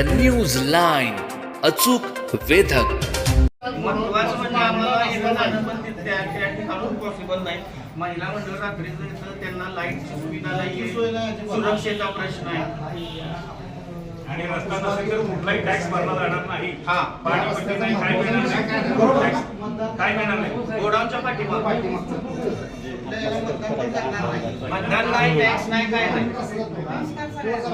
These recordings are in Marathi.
द न्यूज लाईन अचूक वेधक. महत्वाचं म्हणजे आम्हाला त्या त्या ठिकाणून पॉसिबल नाही. महिला मंडळ रात्रीचं इथं त्यांना लाईटची सुविधा नाही सुरक्षेचा प्रश्न आहे. आणि रस्ता नसेल तर कुठलाही टॅक्स भरला जाणार नाही. हा. पाणी पट्टी नाही काय मिळणार नाही टॅक्स काय मिळणार नाही गोडाऊनच्या पाठीमाग. मतदान नाही टॅक्स नाही काय नाही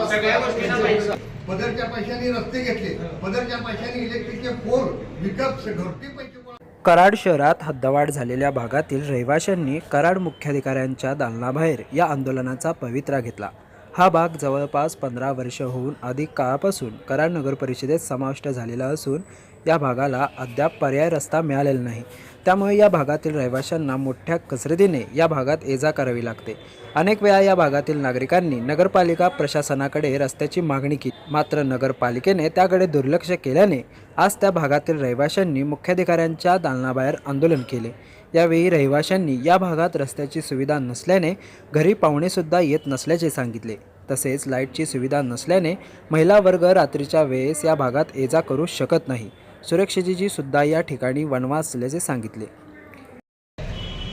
सगळ्या गोष्टींना पदरच्या पैशाने रस्ते घेतले. पदरच्या पैशाने इलेक्ट्रिकचे पोल विकत घरटी पैसे कराड शहरात हद्दवाढ झालेल्या भागातील रहिवाशांनी कराड मुख्याधिकाऱ्यांच्या दालनाबाहेर या आंदोलनाचा पवित्रा घेतला. हा भाग जवळपास पंधरा वर्ष होऊन अधिक काळापासून कराड नगर परिषदेत समाविष्ट झालेला असून या भागाला अद्याप पर्याय रस्ता मिळालेला नाही. त्यामुळे या भागातील रहिवाशांना मोठ्या कसरतीने या भागात ये जा करावी लागते. अनेक वेळा या भागातील नागरिकांनी नगरपालिका प्रशासनाकडे रस्त्याची मागणी केली. मात्र नगरपालिकेने त्याकडे दुर्लक्ष केल्याने आज त्या भागातील रहिवाशांनी मुख्याधिकाऱ्यांच्या दालनाबाहेर आंदोलन केले. यावेळी रहिवाशांनी या भागात रस्त्याची सुविधा नसल्याने घरी पाहुणेसुद्धा येत नसल्याचे सांगितले. तसेच लाईटची सुविधा नसल्याने महिला वर्ग रात्रीच्या वेळेस या भागात ये जा करू शकत नाही. सुरक्षेची सुद्धा या ठिकाणी वनवास असल्याचे सांगितले.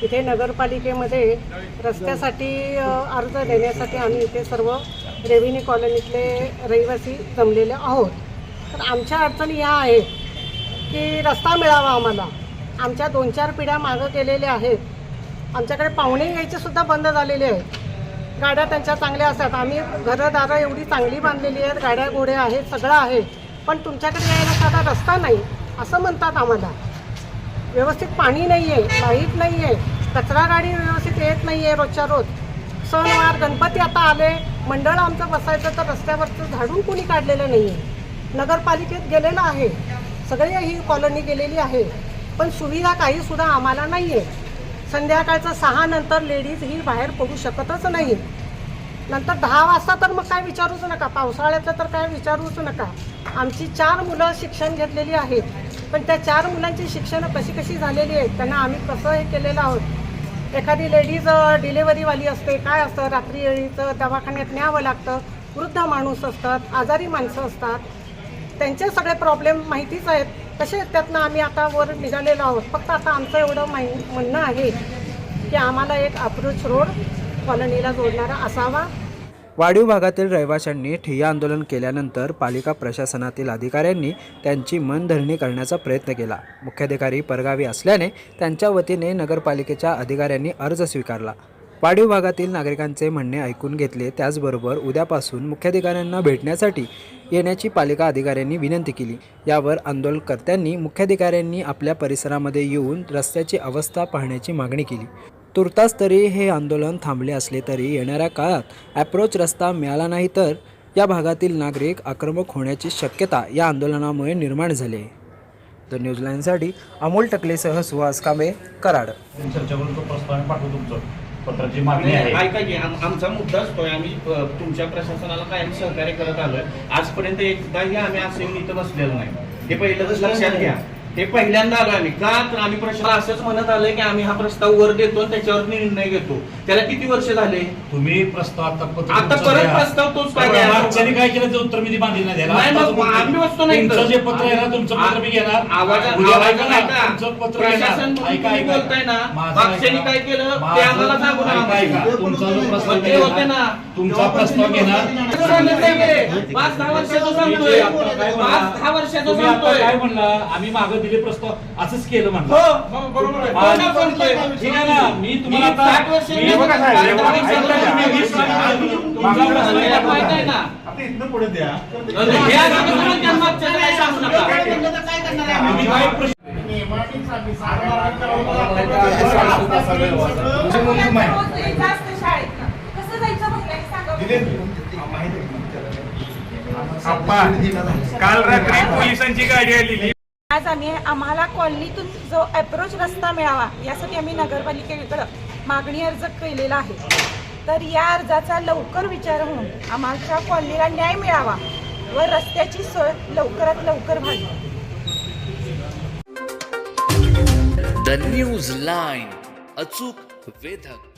इथे नगरपालिकेमध्ये रस्त्यासाठी अर्ज देण्यासाठी आम्ही इथे सर्व रेव्हेन्यू कॉलनीतले रहिवासी जमलेले आहोत. तर आमच्या अडचणी ह्या आहेत की रस्ता मिळावा आम्हाला. आमच्या दोन चार पिढ्या मागं गेलेल्या आहेत. आमच्याकडे पाहुणे यायचे सुद्धा बंद झालेले आहेत. गाड्या त्यांच्या चांगल्या असतात. आम्ही घरदारं एवढी चांगली बांधलेली आहेत. गाड्या घोड्या आहेत सगळं आहे. पण तुमच्याकडे यायला साधा रस्ता नाही असं म्हणतात आम्हाला. व्यवस्थित पाणी नाही आहे लाइट नाही आहे कचरा गाडी व्यवस्थित येत नाही आहे रोजच्या रोज. सणवार गणपती आता आले मंडळ आमचं बसायचं तर रस्त्यावरचं झाडून कोणी काढलेलं नाही आहे नगरपालिकेत गेलेलं आहे सगळी ही कॉलनी गेलेली आहे पण सुविधा काही सुद्धा आम्हाला नाही आहे संध्याकाळचं सहा नंतर लेडीज ही बाहेर पडू शकतच नाही नंतर दहा वाजता तर मग काय विचारूच नका पावसाळ्याचं तर काय विचारूच नका. आमची चार मुलं शिक्षण घेतलेली आहेत. पण त्या चार मुलांची शिक्षणं कशी कशी झालेली आहेत त्यांना आम्ही कसं हे केलेलं आहोत? एखादी लेडीज डिलेवरीवाली असते काय असतं? रात्री वेळीचं दवाखान्यात न्यावं लागतं. वृद्ध माणूस असतात आजारी माणसं असतात. त्यांचे सगळे प्रॉब्लेम माहितीच आहेत. तसे त्यातनं आम्ही आता वर निघालेलो आहोत. फक्त आता आमचं एवढं माहि म्हणणं आहे की आम्हाला एक अप्रोच रोड कॉलनीला जोडणारा असावा. वाढीव भागातील रहिवाशांनी ठिय्या आंदोलन केल्यानंतर पालिका प्रशासनातील अधिकाऱ्यांनी त्यांची मनधरणी करण्याचा प्रयत्न केला. मुख्याधिकारी परगावी असल्याने त्यांच्या वतीने नगरपालिकेच्या अधिकाऱ्यांनी अर्ज स्वीकारला. वाढीव भागातील नागरिकांचे म्हणणे ऐकून घेतले. त्याचबरोबर उद्यापासून मुख्याधिकाऱ्यांना भेटण्यासाठी येण्याची पालिका अधिकाऱ्यांनी विनंती केली. यावर आंदोलनकर्त्यांनी मुख्याधिकाऱ्यांनी आपल्या परिसरामध्ये येऊन रस्त्याची अवस्था पाहण्याची मागणी केली. तुर्तास तरी हे आंदोलन थांबले असले तरी येणाऱ्या काळात ॲप्रोच रस्ता मिळाला नाही तर या भागातील नागरिक आक्रमक होण्याची शक्यता या आंदोलनामुळे निर्माण झाली. आहे द न्यूझीलँडसाठी अमोल टकलेसह सुहास कांबे कराड. चर्चा करून तो प्रस्ताव आम्ही पाठवू तुमचं. पत्राची मागणी आहे. ऐका की आम- आमचा मुद्दा असतोय आम्ही तुमच्या प्रशासनाला कायम सहकार्य करत आलोय. आजपर्यंत एकदाही आम्ही असे इथं बसलेलो नाही. हे पहिलं तर लक्षात घ्या. हे पहिल्यांदा आलो आम्ही का तर आम्ही प्रश्न असंच म्हणत आलोय की आम्ही हा प्रस्ताव वर देतो आणि त्याच्यावर निर्णय घेतो त्याला किती वर्ष झाले तुम्ही प्रस्ताव आता पत्र आता तुमचं परत द्या. प्रस्ताव तोच काय बरं, द्यायचा? मागच्याने काय केलं ते उत्तर मी ते बांधील नाही द्यायला. नाही, आता मग तुम्ही- आम्ही बसतो नाही तुमचं इथं. जे पत्र आहे ना तुमचं पत्र मी घेणार आवाज- उद्या आवाज ऐका ना, ऐका. तुमचं पत्र प्रशासन घेणार. ऐका, तुम्ही ऐका. बोलताय ना, माझं मागच्याने ऐका. काय केलं ते माझं- आम्हाला सांगू नका. ऐका, ऐका. तुमचा जो प्रस्ताव मग ते होते घेणार, ना. तुमचा प्रस्ताव घेणार पाच दहा वर्षाचं सांगतोय पाच दहा वर्षाचं तुम्ही आता सांगतोय काय म्हणला आम्ही मागं दिले प्रस्ताव असंच केलं हो म्हणलं? ठीक आहे. ना मी तुम्हाला आता इथनं पुढे द्या. हे काल रात्री पोलिसांची गाडी आलेली. आज आम्ही आम्हाला कॉलनीतून जो अप्रोच रस्ता मिळावा यासाठी आम्ही नगरपालिकेकडं मागणी अर्ज केलेला आहे. तर या अर्जाचा लवकर विचार होऊन आम्हाला कॉलनीला न्याय मिळावा व रस्त्याची सोय लवकरात लवकर व्हावी. द न्यूज लाईन अचूक वेधक.